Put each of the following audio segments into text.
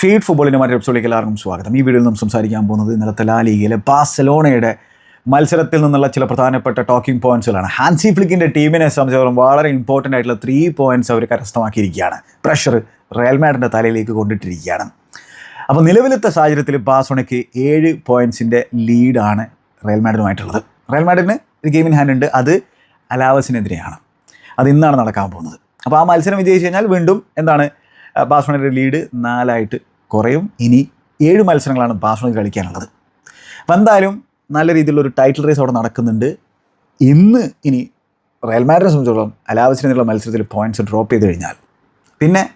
Feed ഫുട്ബോളിന്റെ മറ്റൊരു എപ്പിസോഡിലേക്ക് എല്ലാവർക്കും സ്വാഗതം. ഈ വീഡിയോയിൽ നാം സംസാരിക്കാൻ പോകുന്നത് ഇന്നലത്തെ ലാ ലീഗിലെ ബാഴ്സലോണയുടെ മത്സരത്തിൽ നിന്നുള്ള ചില പ്രധാനപ്പെട്ട ടോക്കിംഗ് പോയിന്റ്സുകളാണ് ഹാൻസി ഫ്ലിക്കിന്റെ ടീമിനെ സംബന്ധിച്ചിടത്തോളം വളരെ ഇമ്പോർട്ടന്റ് ആയിട്ടുള്ള ത്രീ പോയിന്റ്സ് അവർ കരസ്ഥമാക്കിയിരിക്കുകയാണ്. പ്രഷർ റയൽ മാഡിന്റെ തലയിലേക്ക് കൊണ്ടിട്ടിരിക്കുകയാണ്. അപ്പോൾ നിലവിലത്തെ സാഹചര്യത്തിൽ ബാസോണയ്ക്ക് ഏഴ് പോയിന്റ്സിന്റെ ലീഡാണ് റയൽ മാഡിനുമായിട്ടുള്ളത് റയൽ മാഡിന് ഒരു ഗെയിമിൻ ഹാൻഡ് ഉണ്ട്. അത് അലാവസിനെതിരെയാണ്. അത് ഇന്നാണ് നടക്കാൻ പോകുന്നത്. അപ്പോൾ ആ മത്സരം വിജയിച്ചു കഴിഞ്ഞാൽ വീണ്ടും എന്താണ്? ബാസോണയുടെ ലീഡ് നാലായിട്ട് കുറയും. ഇനി ഏഴ് മത്സരങ്ങളാണ് ബാഴ്സലോണയ്ക്ക് കളിക്കാനുള്ളത്. അപ്പം എന്തായാലും നല്ല രീതിയിലുള്ള ഒരു ടൈറ്റിൽ റേസ് അവിടെ നടക്കുന്നുണ്ട്. ഇന്ന് ഇനി റയൽ മാഡ്രിനെ അലാവസിനുള്ള മത്സരത്തിൽ പോയിന്റ്സ് ഡ്രോപ്പ് ചെയ്ത് കഴിഞ്ഞാൽ പിന്നെ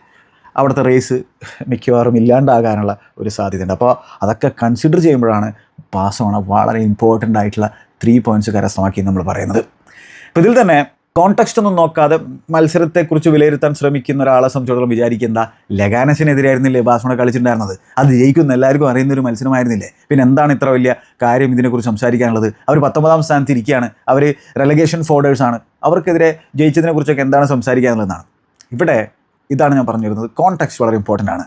അവിടുത്തെ റേസ് മിക്കവാറും ഇല്ലാണ്ടാകാനുള്ള ഒരു സാധ്യതയുണ്ട്. അപ്പോൾ അതൊക്കെ കൺസിഡർ ചെയ്യുമ്പോഴാണ് ബാസോണ വളരെ ഇമ്പോർട്ടന്റ് ആയിട്ടുള്ള ത്രീ പോയിന്റ്സ് കരസ്ഥമാക്കി നമ്മൾ പറയുന്നത്. അപ്പോൾ ഇതിൽ തന്നെ കോൺടെക്സ്റ്റ് ഒന്നും നോക്കാതെ മത്സരത്തെക്കുറിച്ച് വിലയിരുത്താൻ ശ്രമിക്കുന്ന ഒരാളെ സംബന്ധിച്ചിടത്തോളം വിചാരിക്കുന്ന ലഗാനസിനെതിരായിരുന്നില്ലേ ബാസ്മണ കളിച്ചിട്ടുണ്ടായിരുന്നത്? അത് ജയിക്കുന്ന എല്ലാവർക്കും അറിയുന്ന ഒരു മത്സരമായിരുന്നില്ലേ? പിന്നെ എന്താണ് ഇത്ര വലിയ കാര്യം ഇതിനെക്കുറിച്ച് സംസാരിക്കാനുള്ളത്? അവർ പത്തൊമ്പതാം സ്ഥാനത്ത് ഇരിക്കുകയാണ്. അവർ റെലഗേഷൻ ഫോർഡേഴ്സാണ് അവർക്കെതിരെ ജയിച്ചതിനെക്കുറിച്ചൊക്കെ എന്താണ് സംസാരിക്കാനുള്ളതെന്നാണ്. ഇവിടെ ഇതാണ് ഞാൻ പറഞ്ഞു വരുന്നത് വളരെ ഇമ്പോർട്ടന്റ് ആണ്.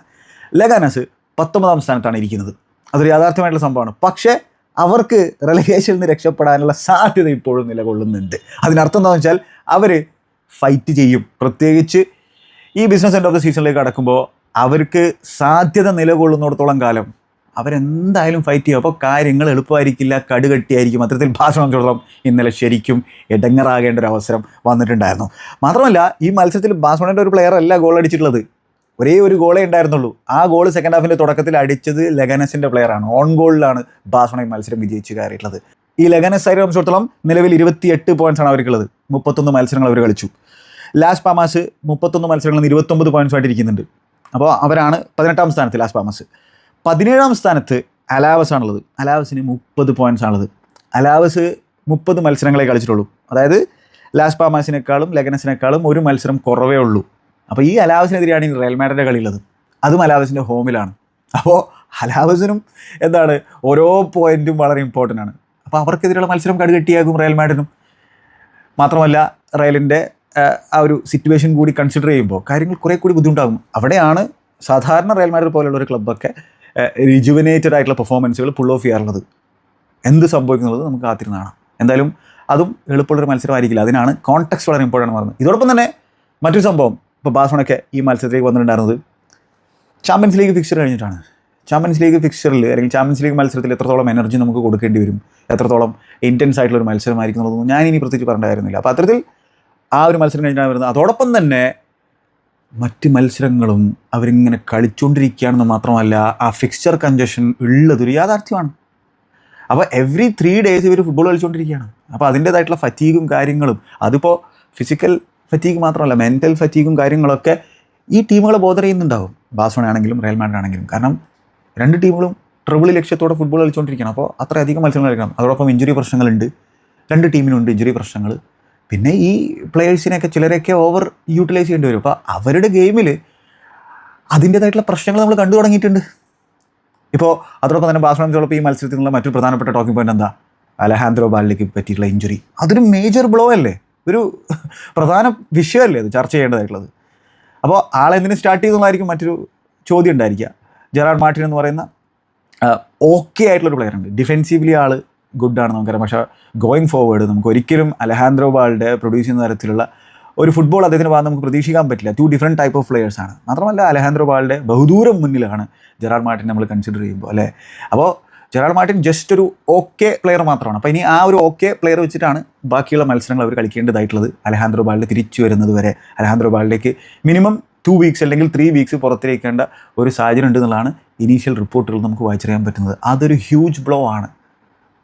ലഗാനസ് പത്തൊമ്പതാം സ്ഥാനത്താണ് ഇരിക്കുന്നത്. അതൊരു യാഥാർത്ഥ്യമായിട്ടുള്ള സംഭവമാണ്. പക്ഷേ അവർക്ക് റെലഗേഷനിൽ നിന്ന് രക്ഷപ്പെടാനുള്ള സാധ്യത ഇപ്പോഴും നിലകൊള്ളുന്നുണ്ട്. അതിനർത്ഥം എന്താണെന്ന് വെച്ചാൽ അവർ ഫൈറ്റ് ചെയ്യും. പ്രത്യേകിച്ച് ഈ ബിസിനസ് എൻഡ് ഓഫ് ദ സീസണിലേക്ക് കടക്കുമ്പോൾ അവർക്ക് സാധ്യത നിലകൊള്ളുന്നിടത്തോളം കാലം അവരെന്തായാലും ഫൈറ്റ് ചെയ്യും. അപ്പോൾ കാര്യങ്ങൾ എളുപ്പമായിരിക്കില്ല കടുകട്ടിയായിരിക്കും. അത്തരത്തിൽ ചോളം ഇന്നലെ ശരിക്കും ഇടങ്ങറാകേണ്ട ഒരു അവസരം വന്നിട്ടുണ്ടായിരുന്നു. മാത്രമല്ല ഈ മത്സരത്തിൽ ബാസ്മണിന്റെ ഒരു പ്ലെയർ അല്ല ഗോൾ അടിച്ചിട്ടുള്ളത്. ഒരേ ഒരു ഗോളേ ഉണ്ടായിരുന്നുള്ളൂ. ആ ഗോൾ സെക്കൻഡ് ഹാഫിന്റെ തുടക്കത്തിൽ അടിച്ചത് ലെഗനസിന്റെ പ്ലെയറാണ് ഓൺ ഗോളിലാണ് ബാസ്മണ ഈ മത്സരം വിജയിച്ചു കയറിയിട്ടുള്ളത്. ഈ ലെഗനസ് ആയി സംബന്ധിച്ചിടത്തോളം നിലവിൽ ഇരുപത്തിയെട്ട് ആണ് അവർക്കുള്ളത്. മുപ്പത്തൊന്ന് മത്സരങ്ങൾ അവർ കളിച്ചു. ലാസ് പാമാസ് മുപ്പത്തൊന്ന് മത്സരങ്ങളിൽ ഇരുപത്തൊമ്പത് പോയിന്റ്സ് ഇരിക്കുന്നുണ്ട് അപ്പോൾ അവരാണ് പതിനെട്ടാം സ്ഥാനത്ത് ലാസ് പാമാസ്. പതിനേഴാം സ്ഥാനത്ത് അലാവസ് ആണുള്ളത്. അലാവസിന് മുപ്പത് പോയിന്റ്സ് ആണുള്ളത്. അലാവസ് മുപ്പത് മത്സരങ്ങളെ കളിച്ചിട്ടുള്ളൂ. അതായത് ലാസ് പാമാസിനേക്കാളും ലെഗനസിനേക്കാളും ഒരു മത്സരം കുറവേ ഉള്ളൂ. അപ്പോൾ ഈ അലാവസിനെതിരെയാണ് ഈ റയൽ കളിയുള്ളത്. അതും അലാവസിന്റെ ഹോമിലാണ്. അപ്പോൾ അലാവസിനും എന്താണ് ഓരോ പോയിന്റും വളരെ ഇമ്പോർട്ടന്റ് ആണ്. അപ്പോൾ അവർക്കെതിരെയുള്ള മത്സരം കടുകെട്ടിയാകും റയൽ മാഡിനും മാത്രമല്ല റയലിന്റെ ആ ഒരു സിറ്റുവേഷൻ കൂടി കൺസിഡർ ചെയ്യുമ്പോൾ കാര്യങ്ങൾ കുറേ കൂടി ബുദ്ധിമുട്ടാകും. അവിടെയാണ് സാധാരണ റയൽ മാഡ്രിഡ് പോലെയുള്ള ഒരു ക്ലബ്ബൊക്കെ റിജുവിനേറ്റഡ് ആയിട്ടുള്ള പെർഫോമൻസുകൾ പുൾ ഓഫ് ചെയ്യാറുള്ളത്. എന്ത് സംഭവിക്കുന്നത് നമുക്ക് കാത്തിരുന്ന് കാണാം. എന്തായാലും അതും എളുപ്പമുള്ളൊരു മത്സരമായിരിക്കില്ല. അതിനാണ് കോൺടാക്സ് വളരെ ഇമ്പോർട്ടന്റ് പറഞ്ഞത്. ഇതോടൊപ്പം തന്നെ മറ്റൊരു സംഭവം. ഇപ്പോൾ ബാസോണൊക്കെ ഈ മത്സരത്തിലേക്ക് വന്നിട്ടുണ്ടായിരുന്നത് ചാമ്പ്യൻസ് ലീഗ് ഫിക്സർ കഴിഞ്ഞിട്ടാണ്. ചാമ്പ്യൻസ് ലീഗ് ഫിക്സറിൽ അല്ലെങ്കിൽ ചാമ്പ്യൻസ് ലീഗ് മത്സരത്തിൽ എത്രത്തോളം എനർജി നമുക്ക് കൊടുക്കേണ്ടി വരും? എത്രത്തോളം ഇന്റൻസ് ആയിട്ടുള്ള ഒരു മത്സരമായിരിക്കും എന്നുള്ളതൊന്നും ഞാൻ ഇനി പ്രത്യേകിച്ച് കാര്യമില്ല അപ്പോൾ അത്തരത്തിൽ ആ ഒരു മത്സരം കഴിഞ്ഞാണ് വരുന്നത്. അതോടൊപ്പം തന്നെ മറ്റ് മത്സരങ്ങളും അവരിങ്ങനെ കളിച്ചുകൊണ്ടിരിക്കുകയാണെന്ന് മാത്രമല്ല ആ ഫിക്സ്ചർ കഞ്ചഷൻ ഉള്ളതൊരു യാഥാർത്ഥ്യമാണ്. അപ്പോൾ എവറി ത്രീ ഡേയ്സ് ഇവർ ഫുട്ബോൾ കളിച്ചുകൊണ്ടിരിക്കുകയാണ് അപ്പോൾ അതിന്റേതായിട്ടുള്ള ഫറ്റീഗും കാര്യങ്ങളും അതിപ്പോൾ ഫിസിക്കൽ ഫറ്റീഗ് മാത്രമല്ല മെന്റൽ ഫറ്റീഗും കാര്യങ്ങളൊക്കെ ഈ ടീമുകളെ ബോധർ ചെയ്യുന്നുണ്ടാവും. ബാസോണ ആണെങ്കിലും റയൽ മാഡ്രിഡ് ആണെങ്കിലും കാരണം രണ്ട് ടീമുകളും ട്രിബിൾ ലക്ഷ്യത്തോടെ ഫുട്ബോൾ കളിച്ചുകൊണ്ടിരിക്കണം അപ്പോൾ അത്രയധികം മത്സരങ്ങൾ കളിക്കണം അതോടൊപ്പം ഇഞ്ചുറി പ്രശ്നങ്ങളുണ്ട്. രണ്ട് ടീമിനുണ്ട് ഇഞ്ചുറി പ്രശ്നങ്ങൾ. പിന്നെ ഈ പ്ലെയേഴ്സിനെയൊക്കെ ചിലരെയൊക്കെ ഓവർ യൂട്ടിലൈസ് ചെയ്യേണ്ടി വരും. അപ്പോൾ അവരുടെ ഗെയിമിൽ അതിന്റേതായിട്ടുള്ള പ്രശ്നങ്ങൾ നമ്മൾ കണ്ടു തുടങ്ങിയിട്ടുണ്ട്. ഇപ്പോൾ അതോടൊപ്പം തന്നെ ബാസോണ ചിലപ്പോൾ ഈ മത്സരത്തിനുള്ള മറ്റൊരു പ്രധാനപ്പെട്ട ടോക്കിംഗ് പോയിന്റ് എന്താ? അലഹാന്ദ്രോ ബാലിലേക്ക് പറ്റിയിട്ടുള്ള ഇഞ്ചുറി അതൊരു മേജർ ബ്ലോ അല്ലേ? ഒരു പ്രധാന വിഷയമല്ലേ അത് ചർച്ച ചെയ്യേണ്ടതായിട്ടുള്ളത്? അപ്പോൾ ആളെന്തിനു സ്റ്റാർട്ട് ചെയ്തെന്നായിരിക്കും മറ്റൊരു ചോദ്യം ഉണ്ടായിരിക്കുക. ജെറാഡ് മാർട്ടിൻ എന്ന് പറയുന്ന ഓക്കെ ആയിട്ടുള്ളൊരു പ്ലെയർ ഉണ്ട്. ഡിഫെൻസീവ്ലി ആൾ ഗുഡാണ് നമുക്കറിയാം. പക്ഷേ ഗോയിങ് ഫോർവേഡ് നമുക്ക് ഒരിക്കലും അലഹാൻഡ്രോ ബാളുടെ പ്രൊഡ്യൂസ് ചെയ്യുന്ന തരത്തിലുള്ള ഒരു ഫുട്ബോൾ അദ്ദേഹത്തിന് ഭാഗം നമുക്ക് പ്രതീക്ഷിക്കാൻ പറ്റില്ല. ടു ഡിഫറെന്റ് ടൈപ്പ് ഓഫ് പ്ലെയേഴ്സാണ് മാത്രമല്ല അലഹാൻഡ്രോ ബാളുടെ ബഹുദൂരം മുന്നിലാണ് ജെറാഡ് മാർട്ടിൻ നമ്മൾ കൺസിഡർ ചെയ്യുമ്പോൾ അല്ലേ? അപ്പോൾ ജെറാഡ് മാർട്ടിൻ ജസ്റ്റ് ഒരു ഓക്കെ പ്ലെയർ മാത്രമാണ്. അപ്പോൾ ഇനി ആ ഒരു ഓക്കെ പ്ലെയർ വെച്ചിട്ടാണ് ബാക്കിയുള്ള മത്സരങ്ങൾ അവർ കളിക്കേണ്ടതായിട്ടുള്ളത്. അലഹാന്ദ്രോ ബാളിൽ തിരിച്ചു വരുന്നത് വരെ. അലഹാന്ദ്രോ ബാളിലേക്ക് മിനിമം ടു വീക്സ് അല്ലെങ്കിൽ ത്രീ വീക്സ് പുറത്തിരിക്കേണ്ട ഒരു സാഹചര്യം ഉണ്ടെന്നുള്ളതാണ് ഇനീഷ്യൽ റിപ്പോർട്ടുകൾ നമുക്ക് വായിച്ചറിയാൻ പറ്റുന്നത്. അതൊരു ഹ്യൂജ് ബ്ലോ ആണ്.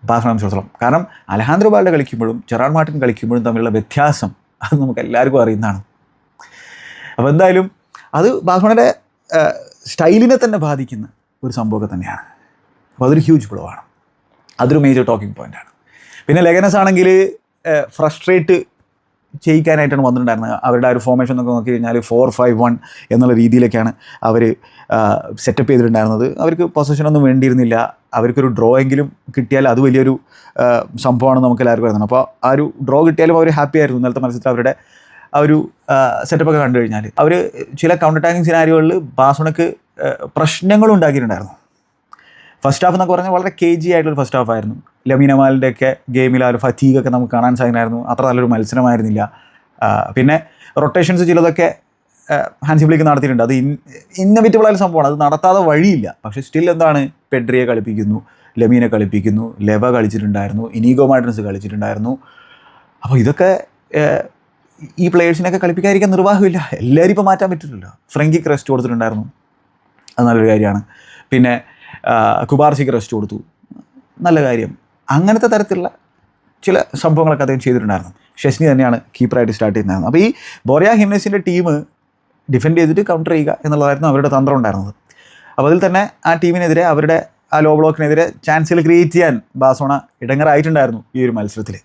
ബാസ്ലാം സംബന്ധിച്ചിടത്തോളം കാരണം അലഹാന്ദ്രോ ബാലിന്റെ കളിക്കുമ്പോഴും ജെറാൾ മാർട്ടിൻ കളിക്കുമ്പോഴും തമ്മിലുള്ള വ്യത്യാസം അത് നമുക്ക് എല്ലാവർക്കും അറിയുന്നതാണ്. അപ്പോൾ എന്തായാലും അത് ബാഴ്സലോണയുടെ സ്റ്റൈലിനെ തന്നെ ബാധിക്കുന്ന ഒരു സംഭവമൊക്കെ തന്നെയാണ്. അപ്പോൾ അതൊരു ഹ്യൂജ് ബ്ലോ ആണ് അതൊരു മേജർ ടോക്കിംഗ് പോയിന്റാണ് പിന്നെ ലെഗനസ് ആണെങ്കിൽ ഫ്രസ്ട്രേറ്റ് ചെയ്യിക്കാനായിട്ടാണ് വന്നിട്ടുണ്ടായിരുന്നത്. അവരുടെ ആ ഒരു ഫോർമേഷൻ എന്നൊക്കെ നോക്കി കഴിഞ്ഞാൽ ഫോർ ഫൈവ് വൺ എന്നുള്ള രീതിയിലൊക്കെയാണ് അവർ സെറ്റപ്പ് ചെയ്തിട്ടുണ്ടായിരുന്നത്. അവർക്ക് പൊസിഷനൊന്നും വേണ്ടിയിരുന്നില്ല. അവർക്കൊരു ഡ്രോ എങ്കിലും കിട്ടിയാൽ അത് വലിയൊരു സംഭവമാണ് നമുക്ക് എല്ലാവർക്കും വരുന്നത് അപ്പോൾ ആ ഒരു ഡ്രോ കിട്ടിയാലും അവർ ഹാപ്പി ആയിരുന്നു. ഇന്നലത്തെ മത്സരത്തിൽ അവരുടെ ആ ഒരു സെറ്റപ്പൊക്കെ കണ്ടു കഴിഞ്ഞാൽ അവർ ചില കൗണ്ടർ ടാങ്കിങ് സിനാരികളിൽ ബാസോണക്ക് പ്രശ്നങ്ങൾ ഉണ്ടാക്കിയിട്ടുണ്ടായിരുന്നു. ഫസ്റ്റ് ഹാഫ് എന്നൊക്കെ പറഞ്ഞാൽ വളരെ കെ ജി ആയിട്ടുള്ള ഫസ്റ്റ് ഹാഫ് ആയിരുന്നു ലമീനമാലിന്റെ ഒക്കെ ഗെയിമിൽ ആ ഒരു ഫതീഗൊക്കെ നമുക്ക് കാണാൻ സാധിക്കുമായിരുന്നു. അത്ര നല്ലൊരു മത്സരമായിരുന്നില്ല. പിന്നെ റൊട്ടേഷൻസ് ചിലതൊക്കെ ഹാൻസി ഹാൻസിബിളിക്ക് നടത്തിയിട്ടുണ്ട്. അത് ഇൻ ഇന്നവിറ്റബിൾ ആയ സംഭവമാണ്. അത് നടത്താതെ വഴിയില്ല. പക്ഷേ സ്റ്റിൽ എന്താണ്? പെഡ്രിയെ കളിപ്പിക്കുന്നു ലമീനെ കളിപ്പിക്കുന്നു ലെവ കളിച്ചിട്ടുണ്ടായിരുന്നു ഇനീഗോ മാർട്ടിൻസ് കളിച്ചിട്ടുണ്ടായിരുന്നു. അപ്പോൾ ഇതൊക്കെ ഈ പ്ലേയേഴ്സിനൊക്കെ കളിപ്പിക്കാതിരിക്കാൻ നിർവാഹമില്ല. എല്ലാവരും ഇപ്പോൾ മാറ്റാൻ പറ്റില്ലല്ലോ. ഫ്രങ്കി ക്രസ്റ്റ് കൊടുത്തിട്ടുണ്ടായിരുന്നു. അത് നല്ലൊരു കാര്യമാണ്. പിന്നെ ആ, കുബാർസിക്ക് റെസ്റ്റ് കൊടുത്തു. നല്ല കാര്യം. അങ്ങനത്തെ തരത്തിലുള്ള ചില സംഭവങ്ങളൊക്കെ അദ്ദേഹം ചെയ്തിട്ടുണ്ടായിരുന്നു. ഷെസ്നി തന്നെയാണ് കീപ്പറായിട്ട് സ്റ്റാർട്ട് ചെയ്യുന്നത് അപ്പോൾ ഈ ബോറിയ ഹിംനസിന്റെ ടീം ഡിഫെൻഡ് ചെയ്തിട്ട് കൗണ്ടർ ചെയ്യുക എന്നുള്ളതായിരുന്നു അവരുടെ തന്ത്രം ഉണ്ടായിരുന്നത്. അപ്പോൾ അതിൽ തന്നെ ആ ടീമിനെതിരെ അവരുടെ ആ ലോ ബ്ലോക്കിനെതിരെ ചാൻസിൽ ക്രിയേറ്റ് ചെയ്യാൻ ബാസോണ ഇടങ്ങറായിട്ടുണ്ടായിരുന്നു ഈ ഒരു മത്സരത്തിൽ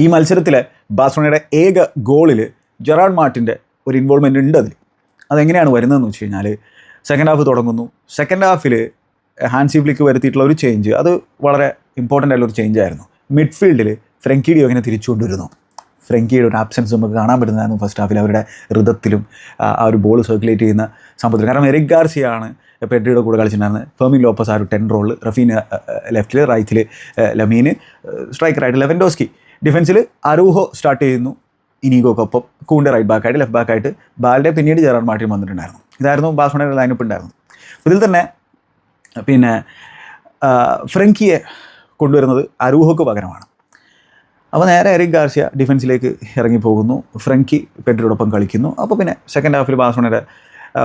ഈ മത്സരത്തിൽ ബാസോണയുടെ ഏക ഗോളിൽ ജെറാഡ് മാർട്ടിന്റെ ഒരു ഇൻവോൾവ്മെന്റ് ഉണ്ട് അതിൽ അതെങ്ങനെയാണ് വരുന്നതെന്ന് വെച്ച് കഴിഞ്ഞാൽ സെക്കൻഡ് ഹാഫ് തുടങ്ങുന്നു. സെക്കൻഡ് ഹാഫിൽ ഹാൻസി ഫ്ലിക്ക് വരുത്തിയിട്ടുള്ള ഒരു ചേഞ്ച് അത് വളരെ ഇമ്പോർട്ടന്റ് ആയിട്ടുള്ള ഒരു ചേഞ്ച് ആയിരുന്നു. മിഡ്ഫീൽഡിൽ ഫ്രങ്കിഡിയോ ഇങ്ങനെ തിരിച്ചു ഫ്രങ്കിയുടെ ഒരു ആബ്സെൻസ് നമുക്ക് കാണാൻ പറ്റുന്നതായിരുന്നു ഫസ്റ്റ് ഹാഫിൽ അവരുടെ ഋതത്തിലും ആ ഒരു ബോൾ സർക്കുലേറ്റ് ചെയ്യുന്ന സംഭവത്തിൽ. കാരണം എറിക് ഗാർസിയാണ് പെഡ്രിയുടെ കൂടെ കളിച്ചിട്ടുണ്ടായിരുന്നത്. ഫെർമിൻ ലോപ്പസ് ആ ഒരു ടെൻ റോൾ റഫീൻ ലെഫ്റ്റിൽ റൈറ്റിൽ ലമീന് സ്ട്രൈക്കറായിട്ട് ലെവൻഡോസ്കി ഡിഫൻസിൽ അരൂഹോ സ്റ്റാർട്ട് ചെയ്യുന്നു. ഇനീഗോക്കൊപ്പം കൂണ്ട് റൈറ്റ് ബാക്കായിട്ട് ലെഫ്റ്റ് ബാക്കായിട്ട് ബാലിന്റെ പിന്നീട് ജെറാൻ മാർട്ടിൻ വന്നിട്ടുണ്ടായിരുന്നു. ഇതായിരുന്നു ബാസ്മണയുടെ ലൈനപ്പ് ഉണ്ടായിരുന്നു ഇതിൽ തന്നെ പിന്നെ ഫ്രങ്കിയെ കൊണ്ടുവരുന്നത് അരൂഹോക്ക് പകരമാണ്. അപ്പോൾ നേരെ എറിക് ഗാർഷ്യ ഡിഫൻസിലേക്ക് ഇറങ്ങിപ്പോകുന്നു. ഫ്രങ്കി പെട്ടിനോടൊപ്പം കളിക്കുന്നു. അപ്പോൾ പിന്നെ സെക്കൻഡ് ഹാഫിൽ ബാഴ്സലോണയുടെ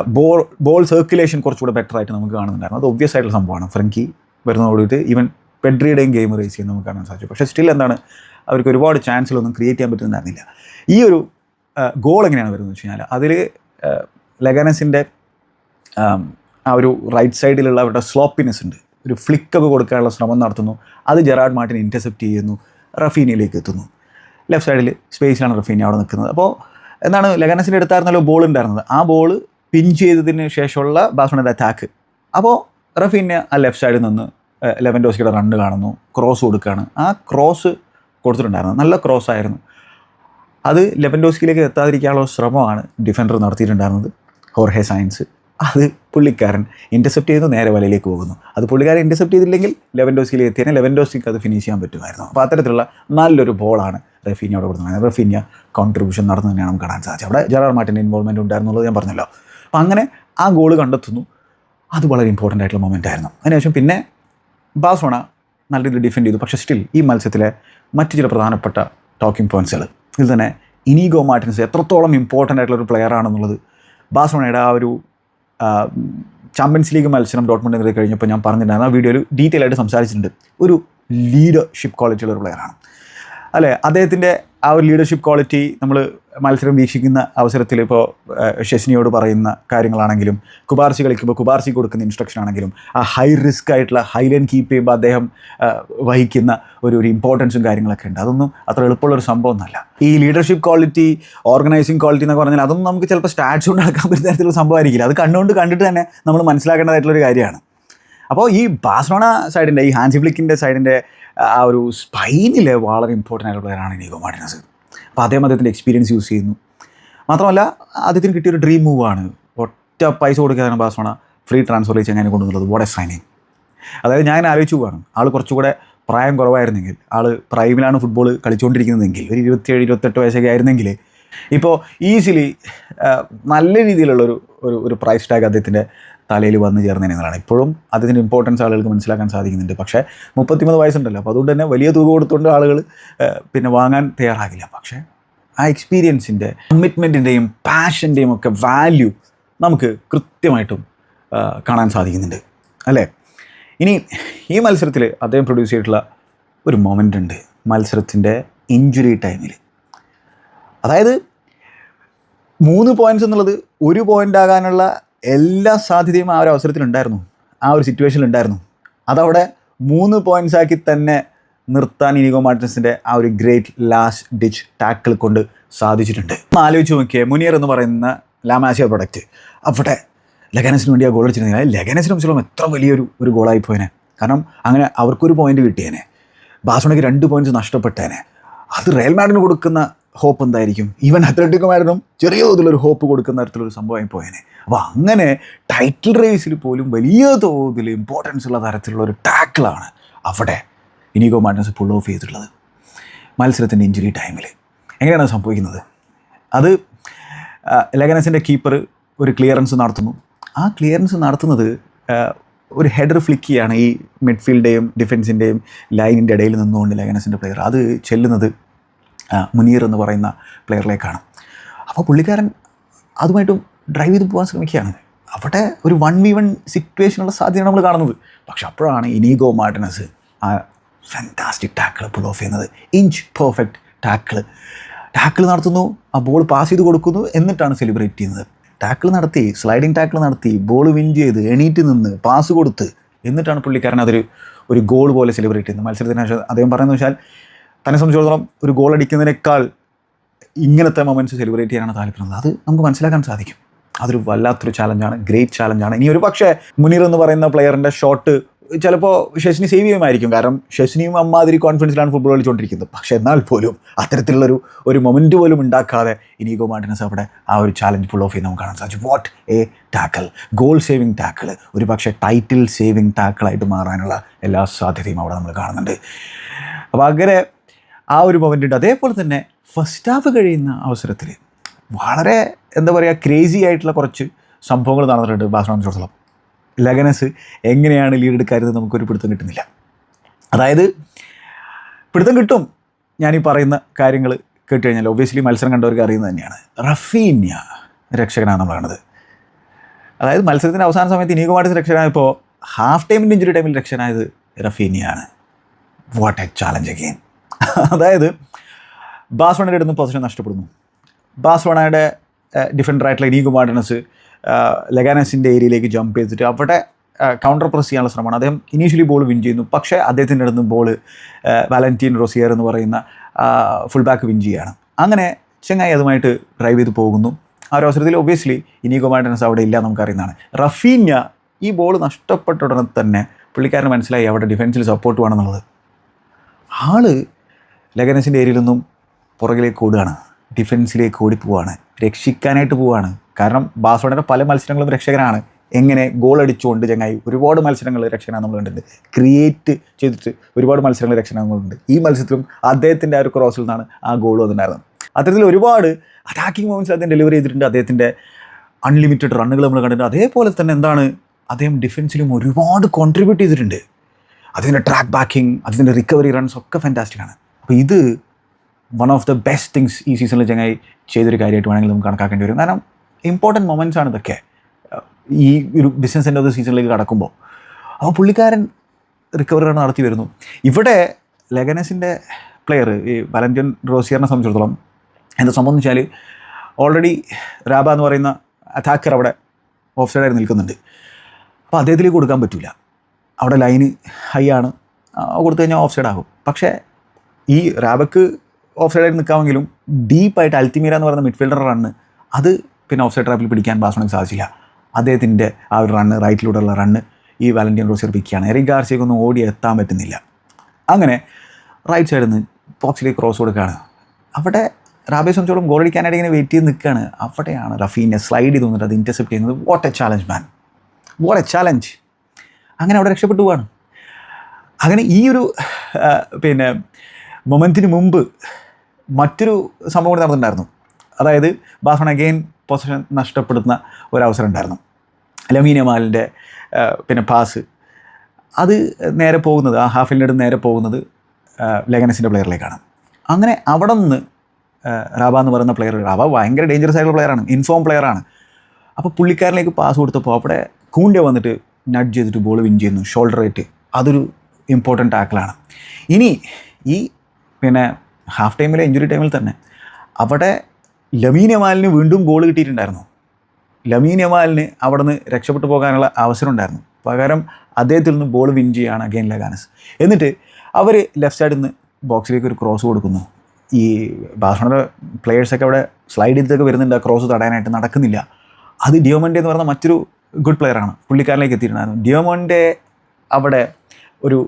ബോൾ ബോൾ സർക്കുലേഷൻ കുറച്ചുകൂടെ ബെറ്റർ ആയിട്ട് നമുക്ക് കാണുന്നുണ്ടായിരുന്നു. അത് ഒബ്വിയസ് ആയിട്ടുള്ള സംഭവമാണ്. ഫ്രങ്കി വരുന്നതോടുകൂടി ഈവൻ പെഡ്രിയുടെയും ഗെയിം റേസ് ചെയ്യുന്ന നമുക്ക് കാണാൻ സാധിച്ചു. പക്ഷേ സ്റ്റിൽ എന്താണ് അവർക്ക് ഒരുപാട് ചാൻസിലൊന്നും ക്രിയേറ്റ് ചെയ്യാൻ പറ്റുന്നുണ്ടായിരുന്നില്ല. ഈ ഒരു ഗോൾ എങ്ങനെയാണ് വരുന്നത് വെച്ച് കഴിഞ്ഞാൽ അതിൽ ലെഗനസിന്റെ ആ ഒരു റൈറ്റ് സൈഡിലുള്ള അവരുടെ സ്ലോപ്പിനെസ് ഉണ്ട്. ഒരു ഫ്ലിക്കൊക്കെ കൊടുക്കാനുള്ള ശ്രമം നടത്തുന്നു. അത് ജെറാഡ് മാർട്ടിൻ ഇന്റർസെപ്റ്റ് ചെയ്യുന്നു. റഫീനയിലേക്ക് എത്തുന്നു. ലെഫ്റ്റ് സൈഡിൽ സ്പേസിലാണ് റഫീനി അവിടെ നിൽക്കുന്നത്. അപ്പോൾ എന്താണ് ലെഗനസിന്റെ അടുത്തായിരുന്നല്ലോ ബോൾ ഉണ്ടായിരുന്നത്. ആ ബോൾ പിൻ ചെയ്തതിന് ശേഷമുള്ള ബാസ്മണിന്റെ അറ്റാക്ക് അപ്പോൾ റഫീനെ ആ ലെഫ്റ്റ് സൈഡിൽ നിന്ന് ലെവൻ ഡോസിയുടെ റണ്ണ് കാണുന്നു. ക്രോസ് കൊടുക്കുകയാണ്. ആ ക്രോസ് കൊടുത്തിട്ടുണ്ടായിരുന്നു. നല്ല ക്രോസ് ആയിരുന്നു. അത് ലെവൻ ഡോസ്കിലേക്ക് എത്താതിരിക്കാനുള്ള ശ്രമമാണ് ഡിഫൻഡർ നടത്തിയിട്ടുണ്ടായിരുന്നത്. ഹോർഹെ സയൻസ് അത് പുള്ളിക്കാരൻ ഇന്റർസെപ്റ്റ് ചെയ്യുന്നു നേരെ വലയിലേക്ക് പോകുന്നു. അത് പുള്ളിക്കാരൻ ഇന്റർസെപ്റ്റ് ചെയ്തില്ലെങ്കിൽ ലെവൻ ഡോസിൽ എത്തിയാൽ ലെവൻ ഡോസിക്ക് അത് ഫിനിഷ് ചെയ്യാൻ പറ്റുമായിരുന്നു. അപ്പോൾ അത്തരത്തിലുള്ള നല്ലൊരു ബോളാണ് റഫീനിയ അവിടെ കൊടുക്കുന്നത് റഫീനിയ കോൺട്രിബ്യൂഷൻ നടന്നു തന്നെയാണ് നമുക്ക് കാണാൻ സാധിച്ചത്. അവിടെ ജെറാർ മാർട്ടിന്റെ ഇൻവോൾവ്മെന്റ് ഉണ്ടായിരുന്നുള്ളത് ഞാൻ പറഞ്ഞല്ലോ. അപ്പോൾ അങ്ങനെ ആ ഗോൾ കണ്ടെത്തുന്നു. അത് വളരെ ഇമ്പോർട്ടന്റ് ആയിട്ടുള്ള മൊമെന്റ് ആയിരുന്നു. അതിനുശേഷം പിന്നെ ബാസോണ നല്ല രീതിയിൽ ഡിഫെൻഡ് ചെയ്തു. പക്ഷേ സ്റ്റിൽ ഈ മത്സരത്തിലെ മറ്റു ചില പ്രധാനപ്പെട്ട ടോക്കിംഗ് പോയിന്റ്സുകൾ ഇതിൽ തന്നെ ഇനീഗോ മാർട്ടിൻസ് എത്രത്തോളം ഇമ്പോർട്ടന്റ് ആയിട്ടുള്ള ഒരു പ്ലെയർ ആണെന്നുള്ളത് ബാസോണയുടെ ആ ഒരു ചാമ്പ്യൻസ് ലീഗ് മത്സരം ഡോട്ട്മുണ്ടിനെതിരെ കഴിഞ്ഞപ്പോൾ ഞാൻ പറഞ്ഞിട്ടുണ്ടായിരുന്നു. ആ വീഡിയോയിൽ ഡീറ്റെയിൽ ആയിട്ട് സംസാരിച്ചിട്ടുണ്ട്. ഒരു ലീഡർഷിപ്പ് ക്വാളിറ്റിയുള്ള ഒരു പ്ലെയറാണ് അല്ലേ? അദ്ദേഹത്തിന്റെ ആ ഒരു ലീഡർഷിപ്പ് ക്വാളിറ്റി നമ്മൾ മത്സരം വീക്ഷിക്കുന്ന അവസരത്തിൽ ഇപ്പോൾ ഷെസ്നിയോട് പറയുന്ന കാര്യങ്ങളാണെങ്കിലും കുബാർസി കളിക്കുമ്പോൾ കുബാർസി കൊടുക്കുന്ന ഇൻസ്ട്രക്ഷൻ ആണെങ്കിലും ആ ഹൈ റിസ്ക് ആയിട്ടുള്ള ഹൈ ലൈൻ കീപ്പ് ചെയ്യുമ്പോൾ അദ്ദേഹം വഹിക്കുന്ന ഒരു ഒരു ഇമ്പോർട്ടൻസും കാര്യങ്ങളൊക്കെ ഉണ്ട്. അതൊന്നും അത്ര എളുപ്പമുള്ള എളുപ്പമുള്ളൊരു സംഭവമൊന്നുമല്ല ഈ ലീഡർഷിപ്പ് ക്വാളിറ്റി ഓർഗനൈസിങ് ക്വാളിറ്റി എന്നൊക്കെ പറഞ്ഞാൽ അതൊന്നും നമുക്ക് ചിലപ്പോൾ സ്റ്റാറ്റ്സ് ഉണ്ടാക്കാൻ പറ്റുന്ന തരത്തിലുള്ള സംഭവമായിരിക്കില്ല. അത് കണ്ടുകൊണ്ട് കണ്ടിട്ട് തന്നെ നമ്മൾ മനസ്സിലാക്കേണ്ടതായിട്ടുള്ളൊരു കാര്യമാണ്. അപ്പോൾ ഈ ബാഴ്സലോണ സൈഡിന്റെ ഈ ഹാൻസി ഫ്ലിക്കിന്റെ സൈഡിന്റെ ആ ഒരു സ്പൈനിൽ വളരെ ഇമ്പോർട്ടന്റ് ആയിട്ടുള്ള പ്ലെയറാണ് നീഗോ മാർട്ടിനസ്. അപ്പോൾ അദ്ദേഹം അദ്ദേഹത്തിന്റെ എക്സ്പീരിയൻസ് യൂസ് ചെയ്യുന്നു. മാത്രമല്ല അദ്ദേഹത്തിന് കിട്ടിയൊരു ഡ്രീം മൂവാണ് ഒറ്റ പൈസ കൊടുക്കാനാണ് ബാഴ്സലോണ ഫ്രീ ട്രാൻസ്ഫർ ചെങ്ങനെ കൊണ്ടുവന്നുള്ളത് വോട്ട് എ സൈനിങ് അതായത് ഞാൻ ആലോചിച്ചു പോവാണ്. ആൾ കുറച്ചുകൂടെ പ്രായം കുറവായിരുന്നെങ്കിൽ ആൾ പ്രൈമിലാണ് ഫുട്ബോൾ കളിച്ചുകൊണ്ടിരിക്കുന്നതെങ്കിൽ ഒരു ഇരുപത്തിയേഴ് ഇരുപത്തെട്ട് വയസ്സൊക്കെ ആയിരുന്നെങ്കിൽ ഇപ്പോൾ ഈസിലി നല്ല രീതിയിലുള്ളൊരു ഒരു ഒരു പ്രൈസ് ടാഗ് അദ്ദേഹത്തിന്റെ തലയിൽ വന്നു ചേർന്നതിനാണ് ഇപ്പോഴും അതിന്റെ ഇമ്പോർട്ടൻസ് ആളുകൾക്ക് മനസ്സിലാക്കാൻ സാധിക്കുന്നുണ്ട്. പക്ഷേ മുപ്പത്തിമൂന്ന് വയസ്സുണ്ടല്ലോ. അപ്പോൾ അതുകൊണ്ട് തന്നെ വലിയ തുക കൊടുത്തുകൊണ്ട് ആളുകൾ പിന്നെ വാങ്ങാൻ തയ്യാറാകില്ല. പക്ഷേ ആ എക്സ്പീരിയൻസിന്റെ കമ്മിറ്റ്മെന്റിന്റെയും പാഷന്റെയും ഒക്കെ വാല്യൂ നമുക്ക് കൃത്യമായിട്ടും കാണാൻ സാധിക്കുന്നുണ്ട്. അല്ലേ? ഇനി ഈ മത്സരത്തിൽ അദ്ദേഹം പ്രൊഡ്യൂസ് ചെയ്തിട്ടുള്ള ഒരു മൊമെന്റ് ഉണ്ട്. മത്സരത്തിന്റെ ഇഞ്ചുറി ടൈമിൽ അതായത് മൂന്ന് പോയിന്റ്സ് എന്നുള്ളത് ഒരു പോയിന്റ് ആകാനുള്ള എല്ലാ സാധ്യതയും ആ ഒരു അവസരത്തിലുണ്ടായിരുന്നു ആ ഒരു സിറ്റുവേഷനിൽ ഉണ്ടായിരുന്നു. അതവിടെ മൂന്ന് പോയിന്റ്സ് ആക്കി തന്നെ നിർത്താൻ ഇനിഗോ മാർട്ടിൻസിന്റെ ആ ഒരു ഗ്രേറ്റ് ലാസ്റ്റ് ഡിച്ച് ടാക്കിൾ കൊണ്ട് സാധിച്ചിട്ടുണ്ട്. ഒന്ന് ആലോചിച്ച് നോക്കിയേ മുനിയർ എന്ന് പറയുന്ന ലാമാസിയ പ്രൊഡക്റ്റ് അവിടെ ലെഗനസിന് വേണ്ടി ആ ഗോൾ അടിച്ചിരുന്നെങ്കിൽ ലെഗനസിനും ചിലവും എത്ര വലിയൊരു ഒരു ഗോളായി പോയേനെ. കാരണം അങ്ങനെ അവർക്കൊരു പോയിന്റ് കിട്ടിയേനെ. ബാസോണയ്ക്ക് രണ്ട് പോയിന്റ്സ് നഷ്ടപ്പെട്ടേനെ. അത് റയൽ മാഡിന് കൊടുക്കുന്ന ഹോപ്പ് എന്തായിരിക്കും? ഈവൻ അത്ലറ്റിക്കുമായിരുന്നു ചെറിയ തോതിലൊരു ഹോപ്പ് കൊടുക്കുന്ന തരത്തിലൊരു സംഭവമായി പോയേനെ. അപ്പോൾ അങ്ങനെ ടൈറ്റിൽ റേസിൽ പോലും വലിയ തോതിൽ ഇമ്പോർട്ടൻസ് ഉള്ള തരത്തിലുള്ള ഒരു ടാക്കിളാണ് അവിടെ ഇനിഗോ മാർട്ടിനസ് പുൾ ഓഫ് ചെയ്തിട്ടുള്ളത്. മത്സരത്തിന്റെ ഇഞ്ചുറി ടൈമിൽ എങ്ങനെയാണ് സംഭവിക്കുന്നത്? അത് ലെഗനസിന്റെ കീപ്പർ ഒരു ക്ലിയറൻസ് നടത്തുന്നു. ആ ക്ലിയറൻസ് നടത്തുന്നത് ഒരു ഹെഡർ ഫ്ലിക്ക് ചെയ്യാണ് ഈ മിഡ്ഫീൽഡേയും ഡിഫൻസിന്റെയും ലൈനിന്റെ ഇടയിൽ നിന്നുകൊണ്ട് ലെഗനസിന്റെ പ്ലെയർ അത് ചെല്ലുന്നത് മുനീർ എന്ന് പറയുന്ന പ്ലെയറിലേക്കാണ് അപ്പോൾ പുള്ളിക്കാരൻ അതുമായിട്ടും ഡ്രൈവ് ചെയ്ത് പോകാൻ ശ്രമിക്കുകയാണ്. അവിടെ ഒരു വൺ വി വൺ സിറ്റുവേഷനുള്ള സാധ്യതയാണ് നമ്മൾ കാണുന്നത്. പക്ഷെ അപ്പോഴാണ് ഇനീഗോ മാർട്ടിനസ് ആ ഫാന്റാസ്റ്റിക് ടാക്കിൾ പുൾ ഓഫ് ചെയ്യുന്നത്. ഇഞ്ച് പെർഫെക്റ്റ് ടാക്കിൾ ടാക്കിൾ നടത്തുന്നു ആ ബോൾ പാസ് ചെയ്ത് കൊടുക്കുന്നു എന്നിട്ടാണ് സെലിബ്രേറ്റ് ചെയ്യുന്നത്. ടാക്കിൾ നടത്തി സ്ലൈഡിങ് ടാക്കിൾ നടത്തി ബോൾ വിൻ ചെയ്ത് എണീറ്റ് നിന്ന് പാസ് കൊടുത്ത് എന്നിട്ടാണ് പുള്ളിക്കാരൻ അതൊരു ഒരു ഗോൾ പോലെ സെലിബ്രേറ്റ് ചെയ്യുന്നത്. മത്സരത്തിന് അദ്ദേഹം പറയുന്നത് വെച്ചാൽ തന്നെ സംബന്ധിച്ചിടത്തോളം ഒരു ഗോൾ അടിക്കുന്നതിനേക്കാൾ ഇങ്ങനത്തെ മൊമെന്റ്സ് സെലിബ്രേറ്റ് ചെയ്യാനാണ് താല്പര്യം. അത് നമുക്ക് മനസ്സിലാക്കാൻ സാധിക്കും. അതൊരു വല്ലാത്തൊരു ചാലഞ്ചാണ് ഗ്രേറ്റ് ചാലഞ്ചാണ് ഇനി ഒരു പക്ഷേ മുനീർ എന്ന് പറയുന്ന പ്ലെയറിന്റെ ഷോട്ട് ചിലപ്പോൾ ഷെസ്നി സേവ് ചെയ്യുമായിരിക്കും. കാരണം ഷെസ്നിയും അമ്മാതിരി കോൺഫിഡൻസിലാണ് ഫുട്ബോൾ കളിച്ചുകൊണ്ടിരിക്കുന്നത്. പക്ഷേ എന്നാൽ പോലും അത്തരത്തിലുള്ളൊരു ഒരു മൊമെന്റ് പോലും ഉണ്ടാക്കാതെ ഇനീഗോ മാർട്ടിനസ് അവിടെ ആ ഒരു ചാലഞ്ച് ഫുൾ ഓഫ് ചെയ്ത് നമുക്ക് കാണാൻ സാധിച്ചു. What a tackle goal saving tackle ഒരു പക്ഷേ ടൈറ്റിൽ സേവിങ് ടാക്കിളായിട്ട് മാറാനുള്ള എല്ലാ സാധ്യതയും അവിടെ നമ്മൾ കാണുന്നുണ്ട്. അപ്പോൾ അങ്ങനെ ആ ഒരു മൊമെന്റ് ഉണ്ട്. അതേപോലെ തന്നെ ഫസ്റ്റ് ഹാഫ് കഴിയുന്ന അവസരത്തിൽ വളരെ എന്താ പറയുക ക്രേസി ആയിട്ടുള്ള കുറച്ച് സംഭവങ്ങൾ നടന്നിട്ടുണ്ട് ബാസ്ലോണത്തോളം ലഗനസ് എങ്ങനെയാണ് ലീഡ് എടുക്കാറുള്ളത് നമുക്കൊരു പിടുത്തം കിട്ടുന്നില്ല. അതായത് പിടുത്തം കിട്ടും. ഞാനീ പറയുന്ന കാര്യങ്ങൾ കേട്ട് കഴിഞ്ഞാൽ ഒബ്വിയസ്ലി മത്സരം കണ്ടവർക്ക് അറിയുന്നത് തന്നെയാണ്. റഫീന്യ രക്ഷകനാണ് നമ്മൾ കാണുന്നത്. അതായത് മത്സരത്തിന്റെ അവസാന സമയത്ത് ഇനീഗോ മാർട്ടിസ് രക്ഷകനായപ്പോൾ ഹാഫ് ടൈമിന്റെ ഇഞ്ചുറി ടൈമിൽ രക്ഷകനായത് റഫീനിയാണ്. വാട്ട് എ ചാലഞ്ച് അഗെയിൻ അതായത് ബാസ്വാണയുടെ അടുത്ത് പൊസിഷൻ നഷ്ടപ്പെടുന്നു. ബാസ്വണയുടെ ഡിഫൻഡറായിട്ടുള്ള ഇനീഗോ കുമാർഡനസ് ലെഗാനസിന്റെ ഏരിയയിലേക്ക് ജമ്പ് ചെയ്തിട്ട് അവിടെ കൗണ്ടർ പ്രസ് ചെയ്യാനുള്ള ശ്രമമാണ്. അദ്ദേഹം ഇനീഷ്യലി ബോൾ വിൻ ചെയ്യുന്നു. പക്ഷേ അദ്ദേഹത്തിന്റെ അടുത്ത് ബോൾ വാലന്റീൻ റോസിയർ എന്ന് പറയുന്ന ഫുൾ ബാക്ക് വിൻ ചെയ്യുകയാണ്. അങ്ങനെ ചെങ്ങായി അതുമായിട്ട് ഡ്രൈവ് ചെയ്ത് പോകുന്നു. ആ ഒരു അവസരത്തിൽ ഒബ്വിയസ്ലി ഇനീഗോ മാർട്ടിനസ് അവിടെ ഇല്ല നമുക്കറിയുന്നതാണ്. റഫീന്യ ഈ ബോൾ നഷ്ടപ്പെട്ട ഉടനെ തന്നെ പുള്ളിക്കാരന് മനസ്സിലായി അവിടെ ഡിഫൻസിൽ സപ്പോർട്ട് വേണമെന്നുള്ളത് ആൾ ലെഗനസിന്റെ ഏരിയയിൽ നിന്നും പുറകിലേക്ക് ഓടുകയാണ്. ഡിഫൻസിലേക്ക് ഓടിപ്പോവാണ് രക്ഷിക്കാനായിട്ട് പോവാണ് കാരണം ബാസോണയുടെ പല മത്സരങ്ങളും രക്ഷകനാണ്. എങ്ങനെ ഗോൾ അടിച്ചുകൊണ്ട് ചങ്ങായി ഒരുപാട് മത്സരങ്ങൾ രക്ഷകനാണ് നമ്മൾ കണ്ടിട്ടുണ്ട്. ക്രിയേറ്റ് ചെയ്തിട്ട് ഒരുപാട് മത്സരങ്ങൾ രക്ഷകനാകുന്നുണ്ട് ഈ മത്സരത്തിലും അദ്ദേഹത്തിന്റെ ആ ഒരു ക്രോസിൽ നിന്നാണ് ആ ഗോൾ വന്നിട്ടുണ്ടായിരുന്നത്. അത്തരത്തിൽ ഒരുപാട് അറ്റാക്കിംഗ് മൂവ്മെൻസ് അദ്ദേഹം ഡെലിവറി ചെയ്തിട്ടുണ്ട്. അദ്ദേഹത്തിന്റെ അൺലിമിറ്റഡ് റണ്ണുകൾ നമ്മൾ കണ്ടിട്ടുണ്ട്. അതേപോലെ തന്നെ എന്താണ്? അദ്ദേഹം ഡിഫൻസിലും ഒരുപാട് കോൺട്രിബ്യൂട്ട് ചെയ്തിട്ടുണ്ട്. അതിന്റെ ട്രാക്ക് ബാക്കിംഗ് അതിന്റെ റിക്കവറി റൺസ് ഒക്കെ ഫാന്റാസ്റ്റിക് ആണ്. അപ്പോൾ ഇത് one of the best things ഈ സീസണിൽ ചങ്ങായി ചെയ്തൊരു കാര്യമായിട്ട് വേണമെങ്കിൽ നമുക്ക് കണക്കാക്കേണ്ടി വരും. കാരണം ഇമ്പോർട്ടന്റ് മൊമെന്റ്സ് ആണ് ഇതൊക്കെ. ഈ ഒരു ബിസിനസ് എന്റെ ഒരു സീസണിലേക്ക് കടക്കുമ്പോൾ. അപ്പോൾ പുള്ളിക്കാരൻ റിക്കവറി റൺ നടത്തി വരുന്നു. ഇവിടെ ലെഗനസിന്റെ പ്ലെയർ ഈ വലൻജൻ റോസിയറിനെ സംബന്ധിച്ചിടത്തോളം എന്താ സംഭവം എന്ന് വെച്ചാൽ ഓൾറെഡി റാബ എന്ന് പറയുന്ന അറ്റാക്കർ അവിടെ ഓഫ് സൈഡായി നിൽക്കുന്നുണ്ട്. അപ്പോൾ അദ്ദേഹത്തിലേക്ക് കൊടുക്കാൻ പറ്റില്ല അവിടെ ലൈന് ഹൈ ആണ്. കൊടുത്തു കഴിഞ്ഞാൽ ഓഫ് സൈഡ് ആകും. പക്ഷേ ഈ റാബക്ക് ഓഫ് സൈഡായിട്ട് നിൽക്കാമെങ്കിലും ഡീപ്പായിട്ട് അൽത്തിമീര എന്ന് പറയുന്ന മിഡ്ഫീൽഡർ റണ്ണ് അത് പിന്നെ ഓഫ് സൈഡ് ട്രാപ്പിൽ പിടിക്കാൻ ബാസ്മണിക്ക് സാധിച്ചില്ല. അദ്ദേഹത്തിന്റെ ആ ഒരു റണ്ണ് റൈറ്റിലൂടെയുള്ള റണ്ണ് ഈ വാലന്റിയൻ റോസിയർ പിക്കാണ് എറിക് ഒന്നും ഓടി എത്താൻ പറ്റുന്നില്ല. അങ്ങനെ റൈറ്റ് സൈഡിൽ നിന്ന് ബോക്സിലേക്ക് ക്രോസ് കൊടുക്കുകയാണ്. അവിടെ റാബേ സംബന്ധിച്ചോളം ഗോൾ അടിക്കാനായിട്ട് ഇങ്ങനെ വെയിറ്റ് ചെയ്ത് നിൽക്കുകയാണ്. അവിടെയാണ് റഫീനെ സ്ലൈഡ് ചെയ്ത് വന്നിട്ട് അത് ഇന്റർസെപ്റ്റ് ചെയ്യുന്നത്. What a challenge man what a challenge അങ്ങനെ അവിടെ രക്ഷപ്പെട്ടു പോവാണ്. അങ്ങനെ ഈ ഒരു പിന്നെ മൊമെന്റിന് മുമ്പ് മറ്റൊരു സംഭവം കൂടി നടന്നിട്ടുണ്ടായിരുന്നു. അതായത് ബാഫൺ അഗെയിൻ പൊസിഷൻ നഷ്ടപ്പെടുന്ന ഒരവസരം ഉണ്ടായിരുന്നു. ലമീനമാലിന്റെ പിന്നെ പാസ്. അത് നേരെ പോകുന്നത് ആ ഹാഫിന്റെ അടുത്ത് നേരെ പോകുന്നത് ലെഗനസിന്റെ പ്ലെയറിലേക്കാണ് അങ്ങനെ അവിടെ നിന്ന് റാബ എന്ന് പറയുന്ന പ്ലെയർ റാബ ഭയങ്കര ഡേഞ്ചറസ് ആയിട്ടുള്ള പ്ലെയറാണ് ഇൻഫോം പ്ലെയറാണ് അപ്പോൾ പുള്ളിക്കാരനിലേക്ക് പാസ് കൊടുത്തപ്പോൾ അവിടെ കൂണ്ടെ വന്നിട്ട് നഡ് ചെയ്തിട്ട് ബോൾ വിൻ ചെയ്യുന്നു ഷോൾഡർ റേറ്റ് അതൊരു ഇമ്പോർട്ടന്റ് ടാക്കിളാണ് ഇനി ഈ പിന്നെ ഹാഫ് ടൈമിൽ ഇഞ്ചുറി ടൈമിൽ തന്നെ. അവിടെ ലമീൻ വീണ്ടും ഗോൾ കിട്ടിയിട്ടുണ്ടായിരുന്നു. ലമീൻ യമാലിന് അവിടെ നിന്ന് രക്ഷപ്പെട്ടു പോകാനുള്ള അവസരം ഉണ്ടായിരുന്നു പകരം അദ്ദേഹത്തിൽ നിന്ന് ബോൾ വിൻ ചെയ്യുകയാണ് അഗെയിൻ ലഗാനസ്. എന്നിട്ട് അവർ ലെഫ്റ്റ് സൈഡിൽ നിന്ന് ബോക്സിലേക്ക് ഒരു ക്രോസ് കൊടുക്കുന്നു. ഈ ബാഴ്സലോണയുടെ പ്ലെയേഴ്സൊക്കെ അവിടെ സ്ലൈഡ് ചെയ്തൊക്കെ വരുന്നുണ്ട്. ആ ക്രോസ് തടയാനായിട്ട് നടക്കുന്നില്ല. അത് ഡിയോമന്റെ എന്ന് പറയുന്ന മറ്റൊരു ഗുഡ് പ്ലെയറാണ് പുള്ളിക്കാരനിലേക്ക് എത്തിയിട്ടുണ്ടായിരുന്നു. ഡിയോമന്റെ അവിടെ ഒരു